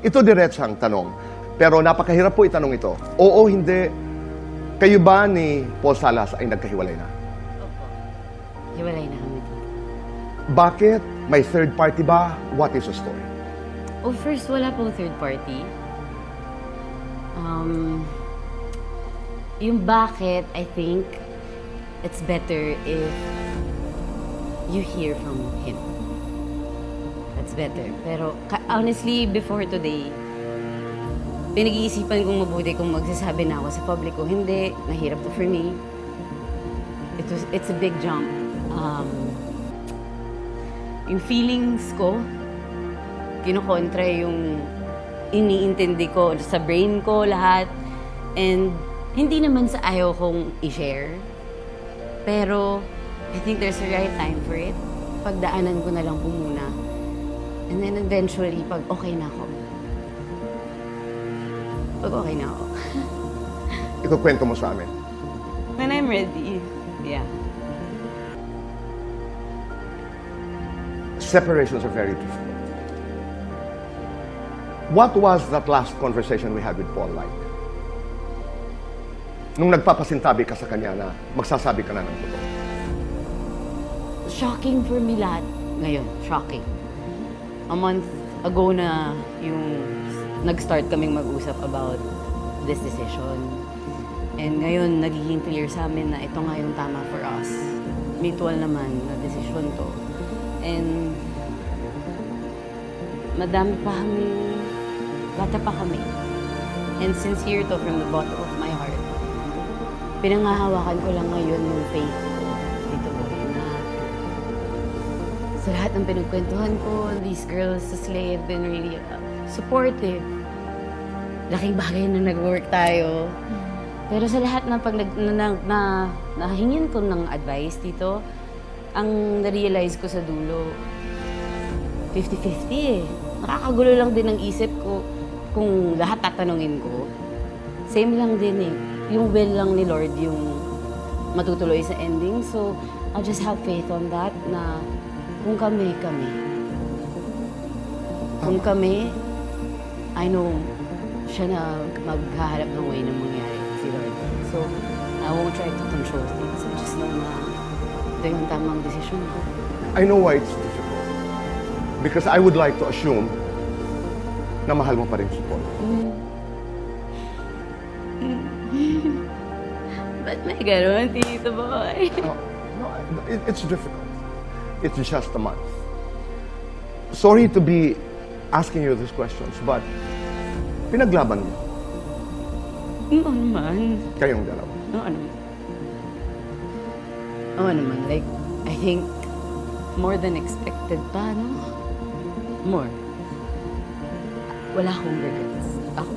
Ito diretsang tanong. Pero napakahirap po itanong ito. Oo, hindi. Kayo ba ni Paul Salas ay nagkahiwalay na? Opo. Hiwalay na kami dito. Bakit? May third party ba? What is the story? Oh, first, wala pong third party. Um, yung bakit, I think, it's better if you hear from him. That's better. Pero honestly, before today, pinag-iisipan kong mabuti kung magsasabi na ako sa public ko. Hindi, nahirap to for me. It was, it's a big jump. Um, yung feelings ko, kinokontra yung iniintindi ko sa brain ko lahat. And hindi naman sa ayaw kong i-share. Pero I think there's a right time for it. Pagdaanan ko na lang po muna. And then eventually, pag okay na ako. Pag okay na ako. Ikukwento mo sa amin. When I'm ready. Yeah. Separations are very difficult. What was that last conversation we had with Paul like? Nung nagpapasintabi ka sa kanya na magsasabi ka na ng totoo. shocking for me lahat ngayon. Shocking. A month ago na yung nag-start kaming mag-usap about this decision. And ngayon, nagiging clear sa amin na ito nga yung tama for us. Mutual naman na decision to. And madami pa kami, bata pa kami. And sincere to from the bottom of my heart. Pinangahawakan ko lang ngayon yung faith ko dito sa lahat ng pinagkwentuhan ko, these girls sa Slay have been really uh, supportive. Laking bagay na nag-work tayo. Pero sa lahat ng pag nag, na, na, na, nahingin ko ng advice dito, ang na-realize ko sa dulo, 50-50 eh. Nakakagulo lang din ang isip ko kung lahat tatanungin ko. Same lang din eh. Yung will lang ni Lord yung matutuloy sa ending. So, I'll just have faith on that na kung kami, kami. Kung kami, I know siya na maghahanap ng way na mangyari si Lord. So, I won't try to control things. I just know na ito yung tamang desisyon ko. I know why it's difficult. Because I would like to assume na mahal mo pa rin si Paul. Ba't may ganun, Tito Boy? No, no, it, it's difficult. It's just a month. Sorry to be asking you these questions, but pinaglaban mo Oo naman. kayong dalawa. Oo naman. Oo naman. Like, I think more than expected pa, no? More. Wala akong regrets. Ako,